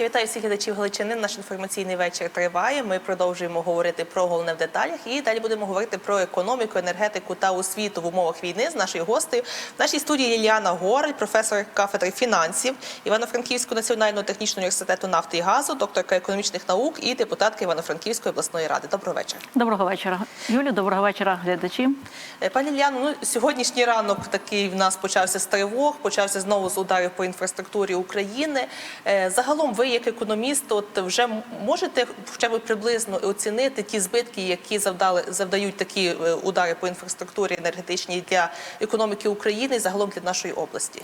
Я вітаю всіх глядачів Галичини. Наш інформаційний вечір триває. Ми продовжуємо говорити про головне в деталях. І далі будемо говорити про економіку, енергетику та освіту в умовах війни з нашою гостею. В нашій студії Ліліана Горель, професор кафедри фінансів Івано-Франківського національного технічного університету нафти і газу, докторка економічних наук і депутатка Івано-Франківської обласної ради. Доброго вечора. Доброго вечора, Юлю. Доброго вечора, глядачі. Е, Пані Ліляно, ну сьогоднішній ранок такий в нас почався з тривог, почався знову з ударів по інфраструктурі України. Е, Загалом, ви як економіст, от вже можете хоча б приблизно оцінити ті збитки, які завдали завдають такі е, удари по інфраструктурі енергетичній для економіки України і загалом для нашої області.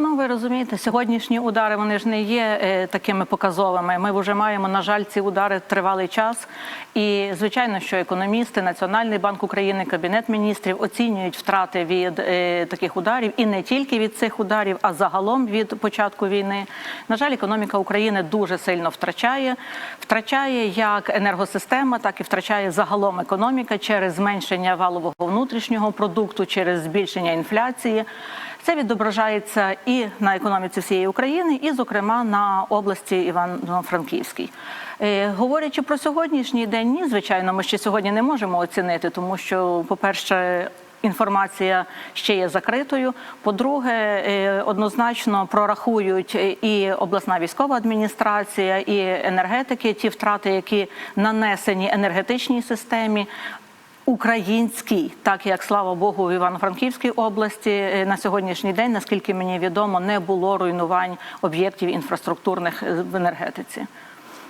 Ну, ви розумієте, сьогоднішні удари вони ж не є е, такими показовими. Ми вже маємо, на жаль, ці удари тривалий час. І звичайно, що економісти, Національний банк України, Кабінет міністрів оцінюють втрати від е, таких ударів і не тільки від цих ударів, а загалом від початку війни. На жаль, економіка України дуже сильно втрачає. Втрачає як енергосистема, так і втрачає загалом економіка через зменшення валового внутрішнього продукту, через збільшення інфляції. Це відображається і на економіці всієї України, і, зокрема, на області Івано-Франківській. Е, Говорячи про сьогоднішній день, ні, звичайно, ми ще сьогодні не можемо оцінити, тому що, по-перше, Інформація ще є закритою. По-друге, е, однозначно прорахують і обласна військова адміністрація, і енергетики ті втрати, які нанесені енергетичній системі український, так як слава Богу, в Івано-Франківській області е, на сьогоднішній день, наскільки мені відомо, не було руйнувань об'єктів інфраструктурних е, в енергетиці.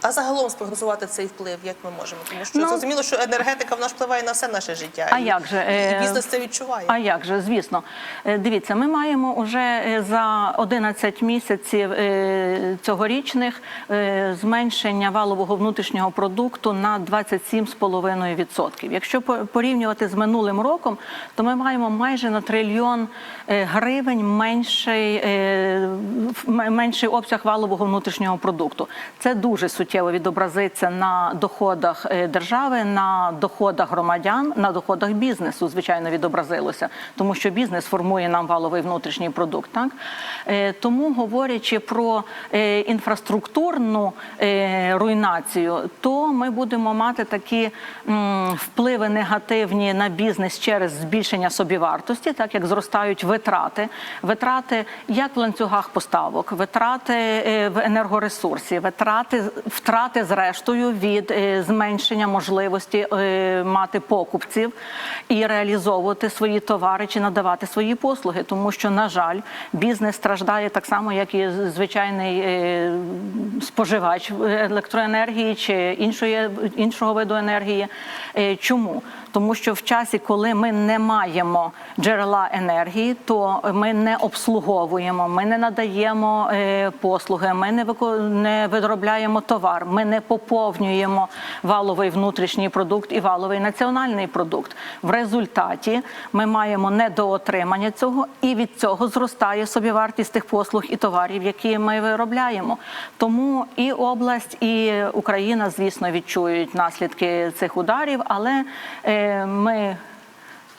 А загалом спрогнозувати цей вплив, як ми можемо? Тому що Ну, зрозуміло, що енергетика в нас впливає на все наше життя. А І- як же, е, і бізнес це відчуває. А як же, звісно, Е, дивіться, ми маємо вже за 11 місяців е, цьогорічних е, зменшення валового внутрішнього продукту на 27,5%. Якщо по- порівнювати з минулим роком, то ми маємо майже на трильйон е, гривень менший, е, менший обсяг валового внутрішнього продукту. Це дуже суттєво відобразиться на доходах е, держави, на доходах громадян, на доходах бізнесу, звичайно, відобразилося, тому що бізнес формує нам валовий внутрішній продукт. Так Е, тому, говорячи про е, інфраструктурну руйнацію, то ми будемо мати такі впливи негативні на бізнес через збільшення собівартості, так як зростають витрати, витрати як в ланцюгах поставок, витрати в енергоресурсі, витрати втрати зрештою від е, зменшення можливості е, мати покупців і реалізовувати свої товари чи надавати свої послуги, тому що на жаль, бізнес страждає так само, як і звичайний е, споживач електроенергії чи іншої іншого виду енергії. Чому? Тому що в часі, коли ми не маємо джерела енергії, то ми не обслуговуємо, ми не надаємо е, послуги, ми не виробляємо товар, ми не поповнюємо валовий внутрішній продукт і валовий національний продукт. В результаті ми маємо недоотримання цього, і від цього зростає собівартість тих послуг і товарів, які ми виробляємо. Тому і область, і Україна, звісно, відчують наслідки цих ударів, але е, ми.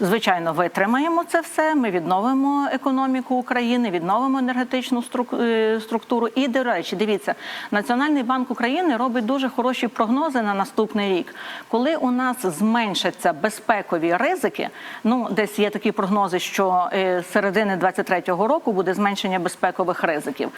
Звичайно, витримаємо це все. Ми відновимо економіку України, відновимо енергетичну е, структуру. І до речі, дивіться, Національний банк України робить дуже хороші прогнози на наступний рік. Коли у нас зменшаться безпекові ризики, ну десь є такі прогнози, що е, середини 23-го року буде зменшення безпекових ризиків,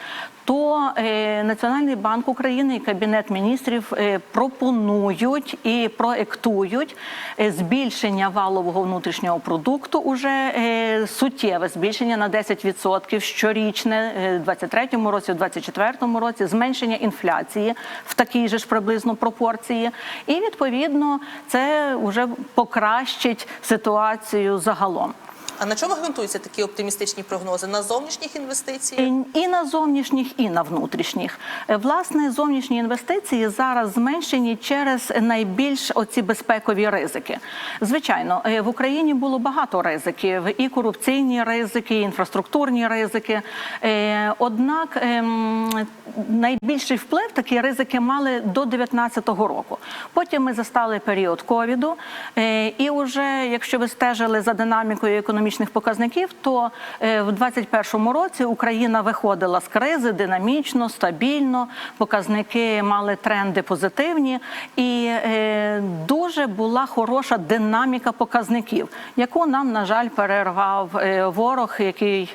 то е, Національний банк України і Кабінет міністрів пропонують і проектують збільшення валового внутрішнього продукту уже е, суттєве збільшення на 10% щорічне е, в 23-му році, в 24-му році, зменшення інфляції в такій же ж приблизно пропорції, і відповідно це вже покращить ситуацію загалом. А на чому ґрунтуються такі оптимістичні прогнози? На зовнішніх інвестиціях? І- на зовнішніх, і на внутрішніх. Е, Власне, зовнішні інвестиції зараз зменшені через найбільш оці безпекові ризики. Звичайно, е, в Україні було багато ризиків: і корупційні ризики, і інфраструктурні ризики. Е, Однак ем, найбільший вплив такі ризики мали до 2019 року. Потім ми застали період ковіду, і вже, якщо ви стежили за динамікою економічної макроекономічних показників, то е, в 2021 році Україна виходила з кризи динамічно, стабільно. Показники мали тренди позитивні, і е, дуже була хороша динаміка показників, яку нам, на жаль, перервав е, ворог, який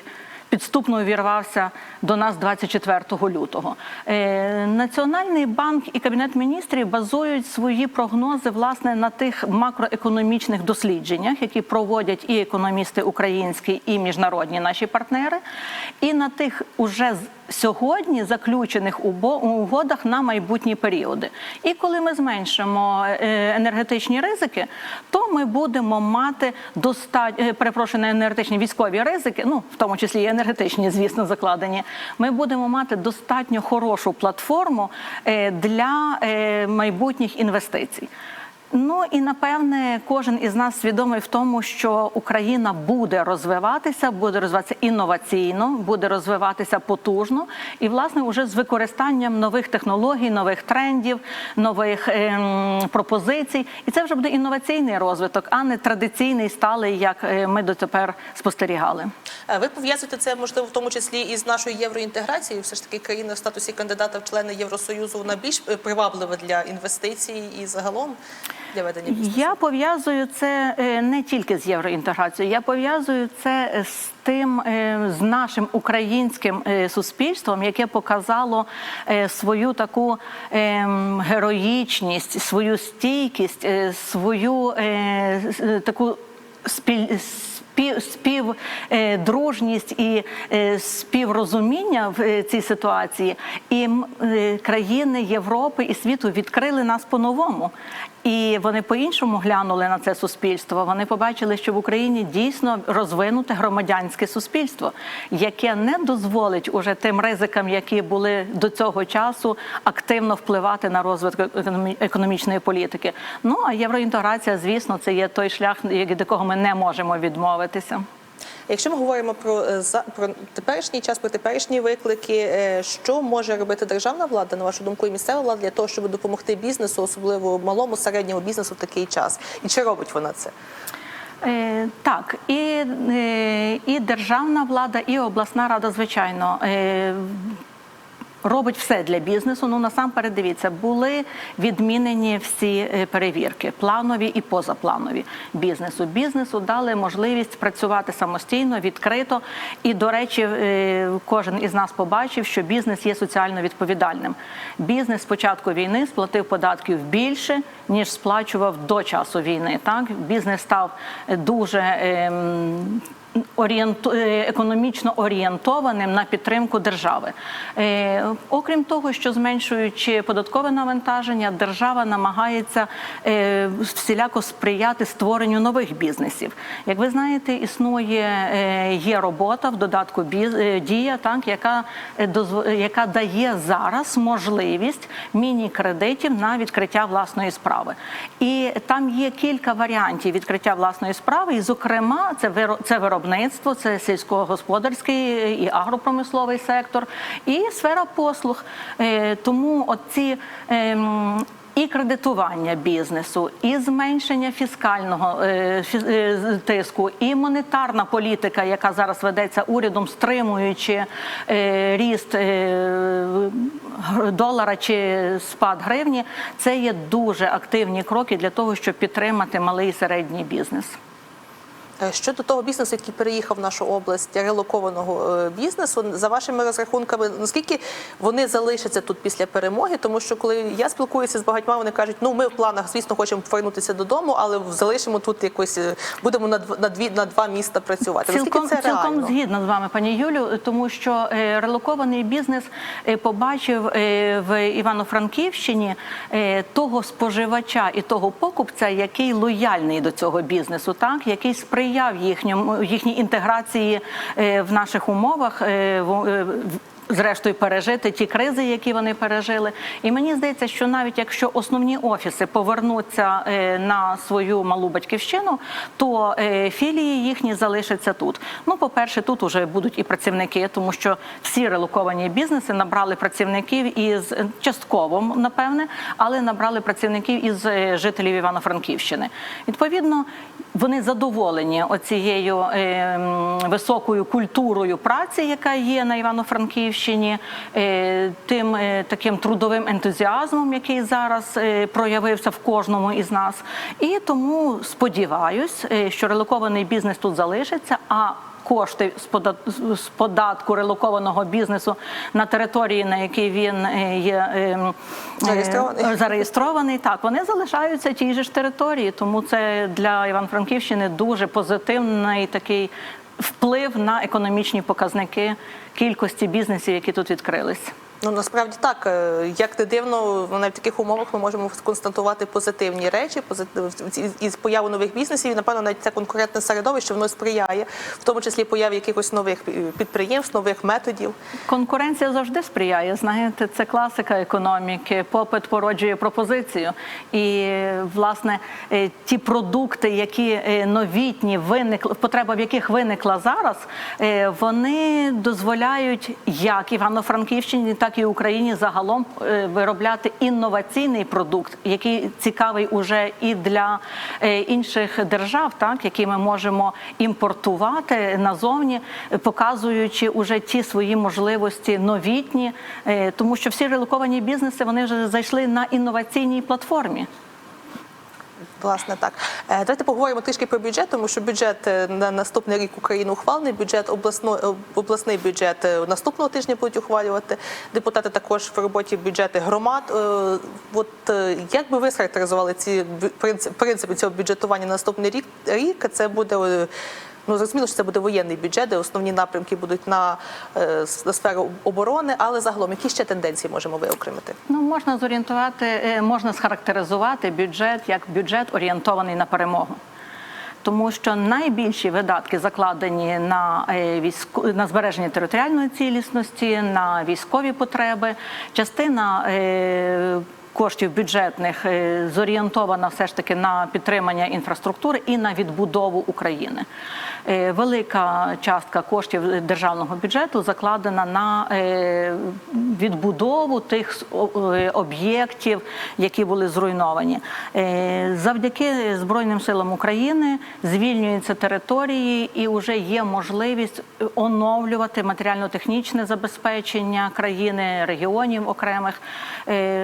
підступно увірвався до нас 24 лютого. Е, Національний банк і кабінет міністрів базують свої прогнози власне на тих макроекономічних дослідженнях, які проводять і економісти українські, і міжнародні наші партнери, і на тих уже сьогодні заключених угодах на майбутні періоди. І коли ми зменшимо е, енергетичні ризики, то ми будемо мати достатньо перепрошую, не енергетичні військові ризики, ну в тому числі і енергетичні, звісно, закладені. Ми будемо мати достатньо хорошу платформу е, для е, майбутніх інвестицій. Ну і напевне кожен із нас свідомий в тому, що Україна буде розвиватися, буде розвиватися інноваційно, буде розвиватися потужно, і власне уже з використанням нових технологій, нових трендів, нових ем, пропозицій. І це вже буде інноваційний розвиток, а не традиційний сталий, як е, ми дотепер спостерігали. Е, Ви пов'язуєте це можливо в тому числі і з нашою євроінтеграцією. Все ж таки країна в статусі кандидата в члени Євросоюзу вона більш е, приваблива для інвестицій і загалом для ведення бізнесу. Я пов'язую це е, не тільки з євроінтеграцією, я пов'язую це з тим, е, з нашим українським е, суспільством, яке показало е, свою таку ем, героїчність, свою стійкість, е, свою е, е, таку спіль. Спів, спів е, дружність і е, співрозуміння в е, цій ситуації, і е, країни Європи і світу відкрили нас по-новому. І вони по-іншому глянули на це суспільство. Вони побачили, що в Україні дійсно розвинуте громадянське суспільство, яке не дозволить уже тим ризикам, які були до цього часу, активно впливати на розвиток економі- економічної політики. Ну а євроінтеграція, звісно, це є той шлях, від якого ми не можемо відмовитися. Якщо ми говоримо про е, про теперішній час, про теперішні виклики, е, що може робити державна влада, на вашу думку, і місцева влада для того, щоб допомогти бізнесу, особливо малому середньому бізнесу, в такий час, і чи робить вона це? Е, так, і, і державна влада, і обласна рада, звичайно. Робить все для бізнесу. Ну насамперед дивіться, були відмінені всі е, перевірки, планові і позапланові бізнесу. Бізнесу дали можливість працювати самостійно, відкрито. І, до речі, е, кожен із нас побачив, що бізнес є соціально відповідальним. Бізнес з початку війни сплатив податків більше ніж сплачував до часу війни. Так бізнес став е, дуже. Е, економічно орієнтованим на підтримку держави. Е, Окрім того, що зменшуючи податкове навантаження, держава намагається е, всіляко сприяти створенню нових бізнесів. Як ви знаєте, існує є робота в додатку «Біз- е, дія, так яка яка дає зараз можливість міні-кредитів на відкриття власної справи. І там є кілька варіантів відкриття власної справи, і, зокрема, це виро- це виробництво, це сільськогосподарський і агропромисловий сектор, і сфера послуг. Е, Тому оці. ем, і кредитування бізнесу, і зменшення фіскального е, е, тиску, і монетарна політика, яка зараз ведеться урядом, стримуючи е, ріст е, долара чи спад гривні, це є дуже активні кроки для того, щоб підтримати малий і середній бізнес. Е, Щодо того бізнесу, який переїхав в нашу область, релокованого е, бізнесу, за вашими розрахунками, наскільки вони залишаться тут після перемоги? Тому що коли я спілкуюся з багатьма, вони кажуть, ну ми в планах, звісно, хочемо повернутися додому, але залишимо тут якось е, будемо на дв- на дві на два міста працювати. Цілком, це цілком згідна з вами, пані Юлю, тому що релокований бізнес побачив в Івано-Франківщині того споживача і того покупця, який лояльний до цього бізнесу, так який сприяв їхньому їхній інтеграції е, в наших умовах. е, е, Зрештою, пережити ті кризи, які вони пережили, і мені здається, що навіть якщо основні офіси повернуться на свою малу батьківщину, то філії їхні залишаться тут. Ну, по-перше, тут уже будуть і працівники, тому що всі релоковані бізнеси набрали працівників із частково, напевне, але набрали працівників із жителів Івано-Франківщини. Відповідно, вони задоволені оцією е, високою культурою праці, яка є на Івано-Франківщині, е, тим е, таким трудовим ентузіазмом, який зараз проявився в кожному із нас. І тому сподіваюсь, що релокований бізнес тут залишиться. а Кошти з податку релокованого бізнесу на території, на якій він е, є е, Зареєстрований. е, зареєстрований, так вони залишаються тій же ж території. Тому це для Іван-Франківщини дуже позитивний такий вплив на економічні показники кількості бізнесів, які тут відкрились. Ну насправді так, Е, як не дивно, навіть в таких умовах ми можемо констатувати позитивні речі, позитив із появи нових бізнесів. Напевно, навіть це конкурентне середовище воно сприяє, в тому числі появі якихось нових е, підприємств, нових методів. Конкуренція завжди сприяє. Знаєте, це класика економіки. Попит породжує пропозицію. І власне е, ті продукти, які новітні виникли, потреба в яких виникла зараз, вони дозволяють як Івано-Франківщині, так і Україні загалом е, виробляти інноваційний продукт, який цікавий уже і для е, інших держав, так які ми можемо імпортувати назовні, показуючи уже ті свої можливості новітні, е, тому що всі релоковані бізнеси вони вже зайшли на інноваційній платформі. Власне, так Е, давайте поговоримо трішки про бюджет, тому що бюджет е, на наступний рік України ухвалений. Бюджет обласно, е, обласний бюджет наступного тижня будуть ухвалювати. Депутати також в роботі бюджети громад. От як би ви схарактеризували ці принципи цього бюджетування на наступний рік? Рік це буде. Ну, зрозуміло, що це буде воєнний бюджет, де основні напрямки будуть на, е, на сферу оборони, але загалом які ще тенденції можемо виокремити? Ну можна зорієнтувати, е, можна схарактеризувати бюджет як бюджет орієнтований на перемогу. Тому що найбільші видатки закладені на е, військо на збереження територіальної цілісності, на військові потреби. Частина коштів бюджетних е, зорієнтована все ж таки на підтримання інфраструктури і на відбудову України. Е, Велика частка коштів державного бюджету закладена на е, відбудову тих об'єктів, які були зруйновані. Завдяки Збройним силам України звільнюються території і вже є можливість оновлювати матеріально-технічне забезпечення країни, регіонів окремих.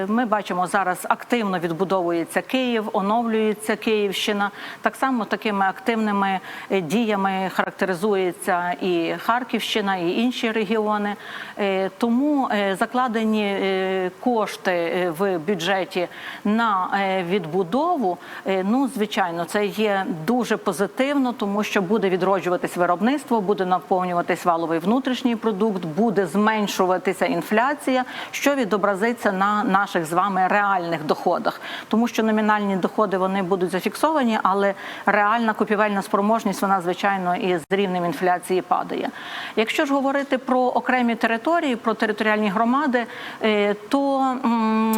Ми бачимо зараз активно відбудовується Київ, оновлюється Київщина. Так само такими активними е, діями характеризується і Харківщина, і інші регіони. Е, Тому е, закладені кошти в бюджеті на відбудову. Ну, звичайно, це є дуже позитивно, тому що буде відроджуватись виробництво, буде наповнюватись валовий внутрішній продукт, буде зменшуватися інфляція, що відобразиться на наших з вами реальних доходах, тому що номінальні доходи вони будуть зафіксовані, але реальна купівельна спроможність вона звичайно і з рівнем інфляції падає. Якщо ж говорити про окремі території, про територіальні громади, е, то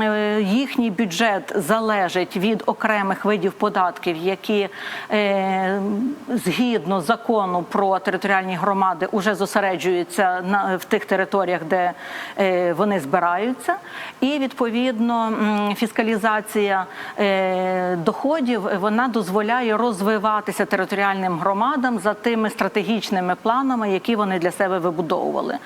е, їхній бюджет залежить від окремих видів податків, які е, згідно закону про територіальні громади вже зосереджуються на в тих територіях, де вони збираються, і відповідно фіскалізація е, доходів вона дозволяє розвиватися територіальним громадам за тими стратегічними планами, які вони для себе вибудовували.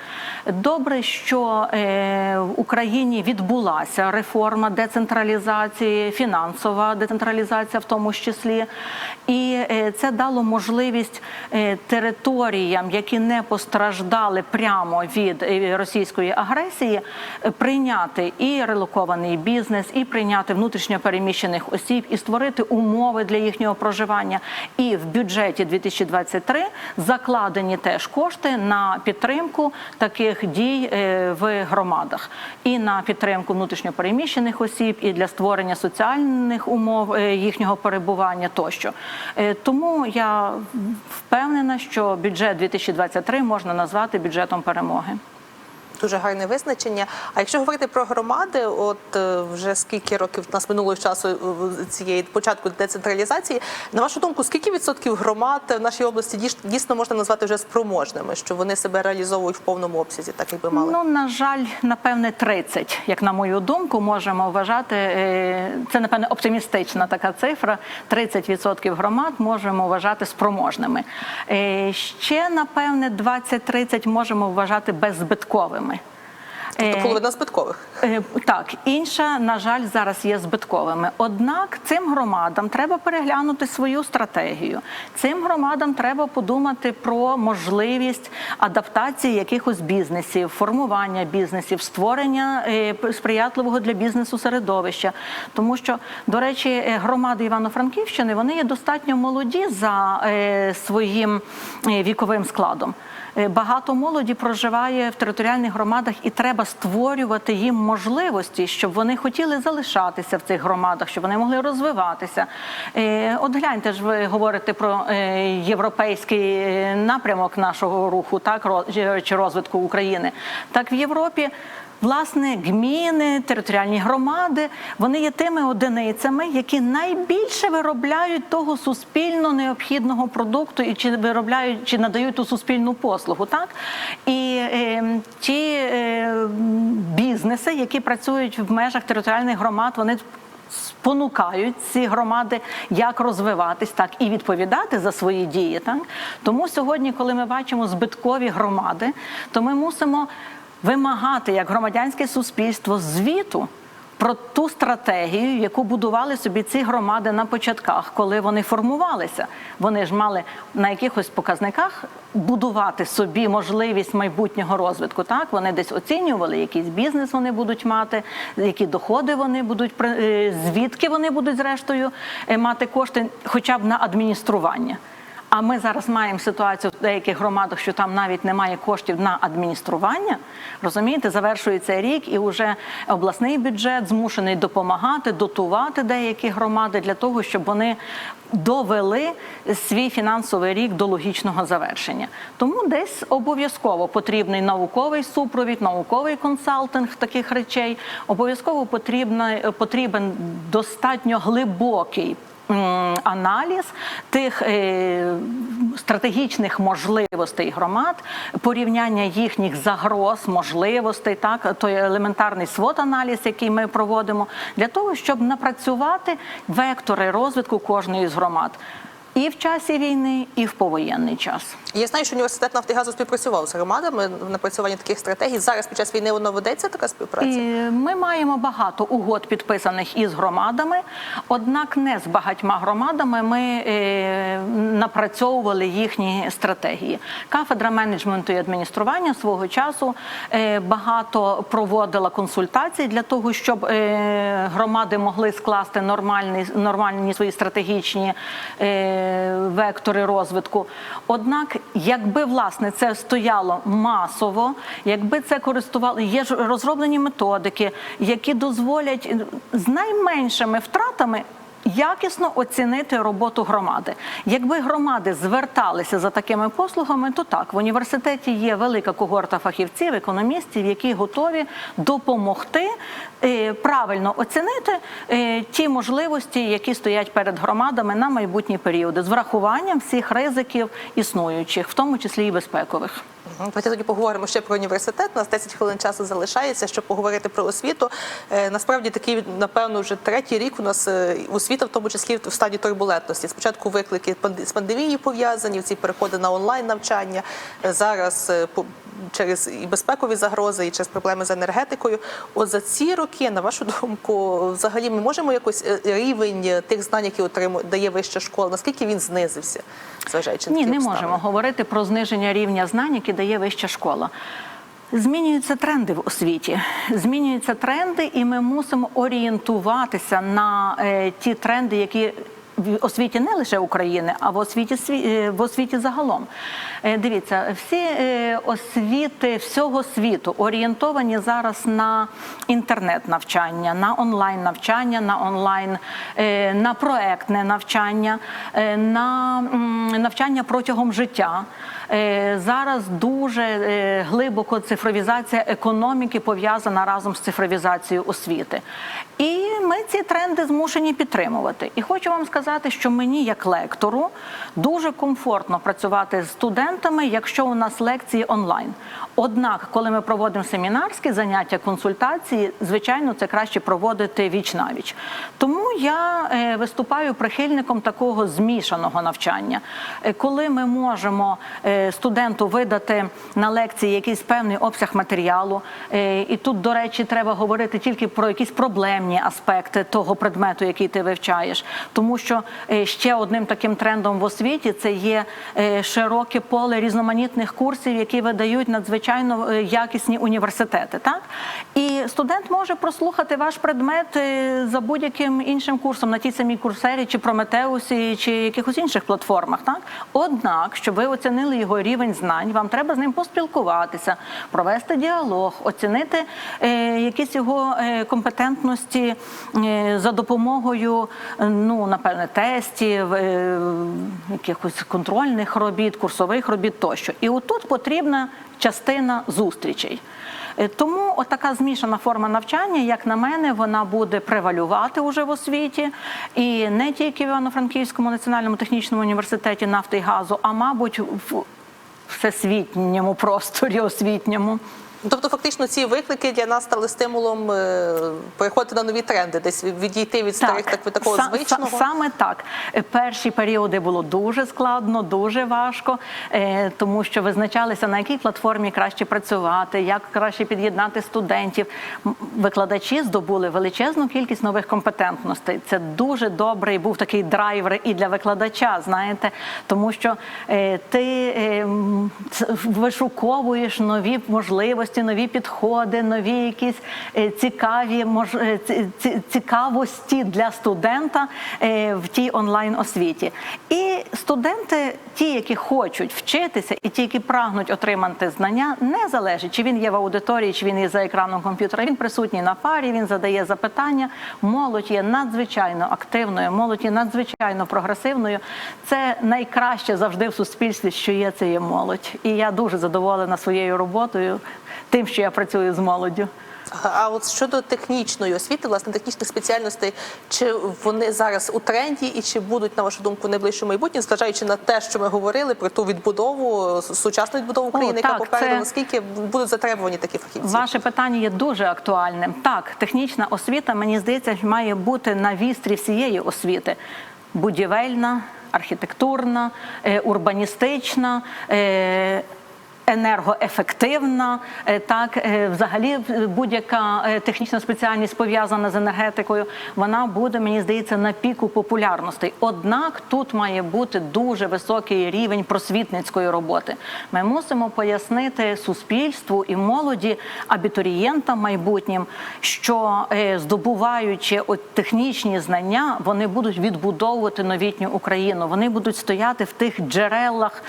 Добре, що е, в Україні відбулася реформа децентралізації, фінансова децентралізація, в тому числі, і е, це дало можливість е, територіям, які не постраждали прямо від е, російської агресії, е, прийняти і релокований бізнес, і прийняти внутрішньо переміщених осіб, і створити умови для їхнього проживання. І в бюджеті 2023 закладені теж кошти на підтримку таких дій е, в громадах, і на підтримку внутрішньо переміщених осіб, і для створення соціальних умов е, їхнього перебування тощо. Е, Тому я впевнена, що бюджет 2023 можна назвати бюджетом перемоги. Дуже гарне визначення. А якщо говорити про громади, от е, вже скільки років нас минуло часу е, цієї початку децентралізації, на вашу думку, скільки відсотків громад в нашій області дійсно можна назвати вже спроможними, що вони себе реалізовують в повному обсязі, так як би мали? Ну, на жаль, напевне, 30, як на мою думку, можемо вважати. е, Це, напевне, оптимістична така цифра. 30% громад можемо вважати спроможними. Ще, напевне, 20-30 можемо вважати беззбитковими. Тобто Е, половина збиткових. Е, Так, інша, на жаль, зараз є збитковими. Однак цим громадам треба переглянути свою стратегію. Цим громадам треба подумати про можливість адаптації якихось бізнесів, формування бізнесів, створення е, сприятливого для бізнесу середовища. Тому що, до речі, громади Івано-Франківщини вони є достатньо молоді за е, своїм е, віковим складом. Е, Багато молоді проживає в територіальних громадах, і треба створювати їм можливості, щоб вони хотіли залишатися в цих громадах, щоб вони могли розвиватися. Е, От гляньте ж, ви говорите про е, європейський напрямок нашого руху, так чи розвитку України. Так в Європі. Власне, гміни, територіальні громади, вони є тими одиницями, які найбільше виробляють того суспільно необхідного продукту і чи виробляють, чи надають ту суспільну послугу, так і е, ті е, бізнеси, які працюють в межах територіальних громад, вони спонукають ці громади як розвиватись, так і відповідати за свої дії. Так тому сьогодні, коли ми бачимо збиткові громади, то ми мусимо вимагати як громадянське суспільство звіту. Про ту стратегію, яку будували собі ці громади на початках, коли вони формувалися, вони ж мали на якихось показниках будувати собі можливість майбутнього розвитку. Так вони десь оцінювали, якийсь бізнес вони будуть мати, які доходи вони будуть е, звідки вони будуть зрештою е, мати кошти, хоча б на адміністрування. А ми зараз маємо ситуацію в деяких громадах, що там навіть немає коштів на адміністрування. Розумієте, завершується рік, і вже обласний бюджет змушений допомагати, дотувати деякі громади для того, щоб вони довели свій фінансовий рік до логічного завершення. Тому десь обов'язково потрібний науковий супровід, науковий консалтинг таких речей. Обов'язково потрібен достатньо глибокий аналіз тих е, стратегічних можливостей громад, порівняння їхніх загроз, можливостей, так той елементарний свод аналіз, який ми проводимо, для того, щоб напрацювати вектори розвитку кожної з громад. І в часі війни, і в повоєнний час. Я знаю, що університет Нафтогазу співпрацював з громадами в напрацюванні таких стратегій. Зараз під час війни воно ведеться така співпраця. І ми маємо багато угод підписаних із громадами, однак не з багатьма громадами ми е, напрацьовували їхні стратегії. Кафедра менеджменту і адміністрування свого часу е, багато проводила консультацій для того, щоб е, громади могли скласти нормальні, нормальні свої стратегічні е, вектори розвитку. Однак, якби власне це стояло масово, якби це користували, є ж розроблені методики, які дозволять з найменшими втратами. Якісно оцінити роботу громади. Якби громади зверталися за такими послугами, то так в університеті є велика когорта фахівців, економістів, які готові допомогти е, правильно оцінити е, ті можливості, які стоять перед громадами на майбутні періоди, з врахуванням всіх ризиків існуючих, в тому числі і безпекових. Давайте тоді поговоримо ще про університет. У нас 10 хвилин часу залишається, щоб поговорити про освіту. Е, Насправді такий, напевно, вже третій рік у нас е, освіта, в тому числі в стадії турбулентності. Спочатку виклики з пандемією пов'язані, ці переходи на онлайн навчання. Е, Зараз через і безпекові загрози, і через проблеми з енергетикою. От за ці роки, на вашу думку, взагалі ми можемо якось е, рівень е, тих знань, які отримує дає вища школа, наскільки він знизився, зважаючи на Ні, не обставини? можемо говорити про зниження рівня знань, які дає вища школа. Змінюються тренди в освіті, змінюються тренди, і ми мусимо орієнтуватися на е, ті тренди, які в освіті не лише України, а в освіті сві- е, в освіті загалом. Е, Дивіться, всі е, освіти всього світу орієнтовані зараз на інтернет-навчання, на онлайн навчання, на онлайн, на проектне навчання, на навчання протягом життя. Зараз дуже глибоко цифровізація економіки пов'язана разом з цифровізацією освіти. І ми ці тренди змушені підтримувати. І хочу вам сказати, що мені, як лектору, дуже комфортно працювати з студентами, якщо у нас лекції онлайн. Однак, коли ми проводимо семінарські заняття, консультації, звичайно, це краще проводити віч на віч. Тому я е, виступаю прихильником такого змішаного навчання, Е, коли ми можемо е, студенту видати на лекції якийсь певний обсяг матеріалу, і тут, до речі, треба говорити тільки про якісь проблемні аспекти того предмету, який ти вивчаєш, тому що е, ще одним таким трендом в освіті це є е, широке поле різноманітних курсів, які видають надзвичайно е, якісні університети. Так і студент може прослухати ваш предмет за будь-яким іншим курсом на тій самій курсері, чи Прометеусі, чи якихось інших платформах. Так, однак, щоб ви оцінили його рівень знань, вам треба з ним поспілкуватися, провести діалог, оцінити якісь його компетентності е, за допомогою, е, ну напевне, тестів, е, якихось контрольних робіт, курсових робіт тощо. І отут потрібна частина зустрічей. Тому отака змішана форма навчання, як на мене, вона буде превалювати уже в освіті, і не тільки в Івано-Франківському національному технічному університеті нафти і газу, а мабуть в всесвітньому просторі освітньому. Тобто, фактично, ці виклики для нас стали стимулом е, переходити на нові тренди, десь відійти від старих так, від такого са- звичного. саме так. Е, Перші періоди було дуже складно, дуже важко, е, тому що визначалися на якій платформі краще працювати, як краще під'єднати студентів. Викладачі здобули величезну кількість нових компетентностей. Це дуже добрий був такий драйвер і для викладача, знаєте, тому що ти вишуковуєш нові можливості, нові підходи, нові якісь е, цікаві мож... е, ці- ці- цікавості для студента е, в тій онлайн освіті. І студенти, ті, які хочуть вчитися, і ті, які прагнуть отримати знання, не залежить, чи він є в аудиторії, чи він є за екраном комп'ютера. Він присутній на парі, він задає запитання. Молодь є надзвичайно активною, молодь є надзвичайно прогресивною. Це найкраще завжди в суспільстві, що є, це є молодь. І я дуже задоволена своєю роботою, тим, що я працюю з молоддю. А от щодо технічної освіти, власне, технічних спеціальностей, чи вони зараз у тренді і чи будуть, на вашу думку, в найближчому майбутнє, зважаючи на те, що ми говорили про ту відбудову, сучасну відбудову України, яка так, попереду, це- наскільки будуть затребувані такі фахівці? Ваше питання є дуже актуальним. Так, технічна освіта, мені здається, має бути на вістрі всієї освіти: будівельна, архітектурна, е, урбаністична. Енергоефективна, е, так е, взагалі е, будь-яка технічна спеціальність пов'язана з енергетикою, вона буде, мені здається, на піку популярності. Однак тут має бути дуже високий рівень просвітницької роботи. Ми мусимо пояснити суспільству і молоді, абітурієнтам майбутнім, що здобуваючи от технічні знання, вони будуть відбудовувати новітню Україну. Вони будуть стояти в тих джерелах,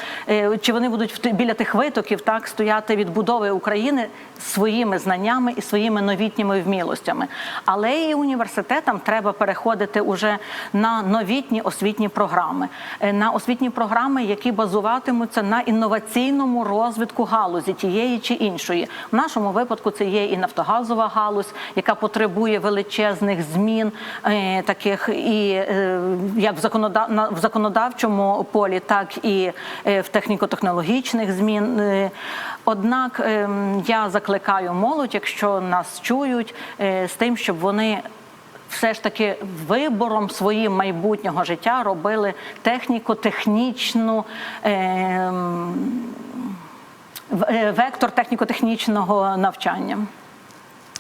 чи вони будуть біля тих витоків, так стояти відбудови України своїми знаннями і своїми новітніми вмілостями. Але і університетам треба переходити уже на новітні освітні програми, е, на освітні програми, які базуватимуться на інноваційному розвитку галузі тієї чи іншої. В нашому випадку це є і нафтогазова галузь, яка потребує величезних змін, е, таких і е, як в законодав... в законодавчому полі, так і в техніко-технологічних змін. Однак ем, я закликаю молодь, якщо нас чують, е, з тим, щоб вони все ж таки вибором своїм майбутнього життя робили техніко-технічну. ем, е, Вектор техніко-технічного навчання.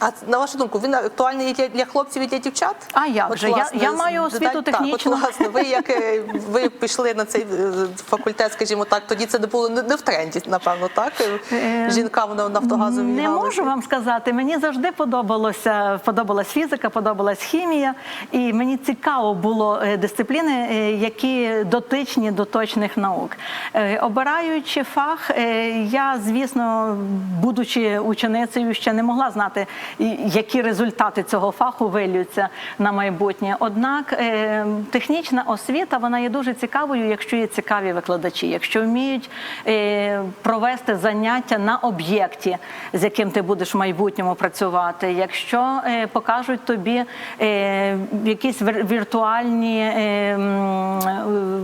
А на вашу думку, він актуальний і для, для хлопців і для дівчат? А як же? Я- я маю освіту так, технічну. От, власне, ви як е, ви пішли на цей е, факультет, скажімо так, тоді це не було не в тренді, напевно, так? Жінкам на нафтогазовій Е, Не галузі. можу вам сказати. Мені завжди подобалося подобалась фізика, подобалась хімія, і мені цікаво було е, дисципліни, е, які дотичні до точних наук. Е, Обираючи фах, е, я, звісно, будучи ученицею, ще не могла знати які результати цього фаху вилються на майбутнє. Однак е, технічна освіта вона є дуже цікавою, якщо є цікаві викладачі, якщо вміють е, провести заняття на об'єкті, з яким ти будеш в майбутньому працювати, якщо е, покажуть тобі якісь віртуальні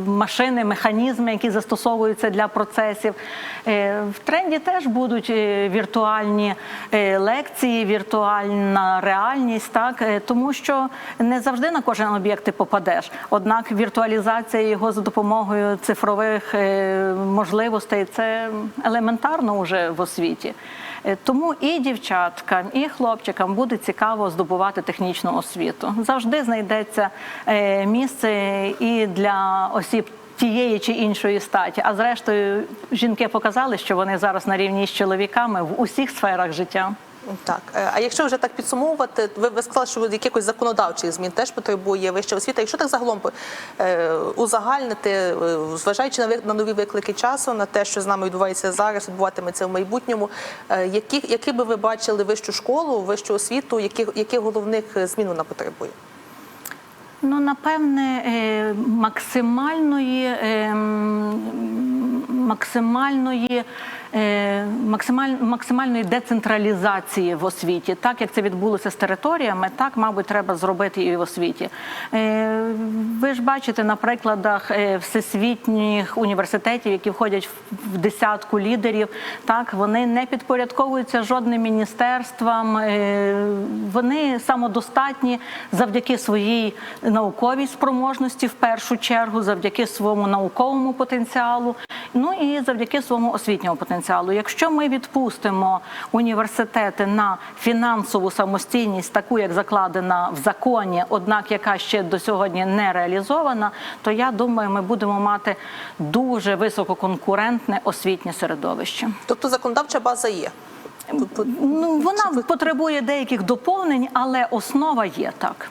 машини, механізми, які застосовуються для процесів. В тренді теж будуть віртуальні лекції, віртуальна реальність, так е, тому що не завжди на кожен об'єкт ти попадеш. Однак віртуалізація його за допомогою цифрових е, можливостей це елементарно вже в освіті. Е, Тому і дівчаткам, і хлопчикам буде цікаво здобувати технічну освіту. Завжди знайдеться місце і для осіб. Тієї чи іншої статі, а зрештою жінки показали, що вони зараз на рівні з чоловіками в усіх сферах життя. Так, е, а якщо вже так підсумовувати, ви, ви сказали, що якихось законодавчих змін теж потребує вища освіта. Якщо так загалом е, узагальнити, е, зважаючи на, на нові виклики часу, на те, що з нами відбувається зараз, відбуватиметься в майбутньому, які, які би ви бачили вищу школу, вищу освіту, яких, яких головних змін вона потребує? Ну, напевне, максимальної, е, максимальної, максималь, максимальної децентралізації в освіті. Так як це відбулося з територіями, так, мабуть, треба зробити і в освіті. Е, Ви ж бачите на прикладах е, всесвітніх університетів, які входять в- десятку лідерів, так, вони не підпорядковуються жодним міністерствам, е, вони самодостатні завдяки своїй науковій спроможності в першу чергу, завдяки своєму науковому потенціалу, ну і завдяки своєму освітньому потенціалу. Якщо ми відпустимо університети на фінансову самостійність, таку як закладена в законі, однак яка ще до сьогодні не реалізована, то я думаю, ми будемо мати дуже висококонкурентне освітнє середовище. Тобто законодавча база є. Ну вона потребує деяких доповнень, але основа є так.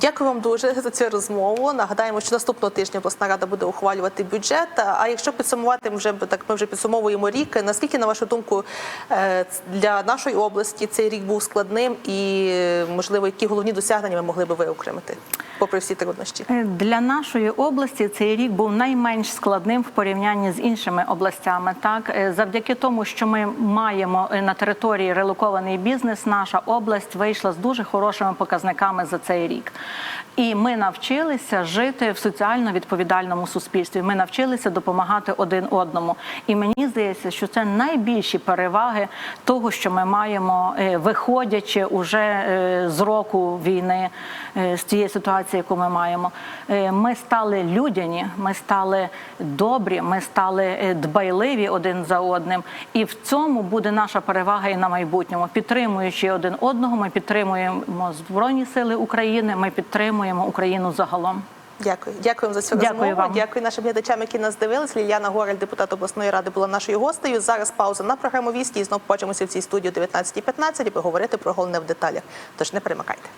Дякую вам дуже за цю розмову. Нагадаємо, що наступного тижня обласна рада буде ухвалювати бюджет. А якщо підсумувати, вже так ми вже підсумовуємо рік. Наскільки, на вашу думку, е, для нашої області цей рік був складним і можливо, які головні досягнення ми могли би виокремити, попри всі труднощі? Е, Для нашої області цей рік був найменш складним в порівнянні з іншими областями. Так, Е, завдяки тому, що ми маємо е, на території релокований бізнес, наша область вийшла з дуже хорошими показниками за цей рік. І ми навчилися жити в соціально відповідальному суспільстві. Ми навчилися допомагати один одному. І мені здається, що це найбільші переваги того, що ми маємо, виходячи уже з року війни, з тієї ситуації, яку ми маємо. Е, Ми стали людяні, ми стали добрі, ми стали е, дбайливі один за одним. І в цьому буде наша перевага і на майбутньому. Підтримуючи один одного, ми підтримуємо Збройні Сили України, ми підтримуємо Україну загалом. Дякую, дякуємо за цю Дякую розмову. вам. Дякую нашим глядачам, які нас дивились. Ліліана Горель, депутат обласної ради, була нашою гостею. Зараз пауза на програму «Вісті» і знову побачимося в цій студії о 19.15, аби говорити про головне в деталях. Тож не перемикайте.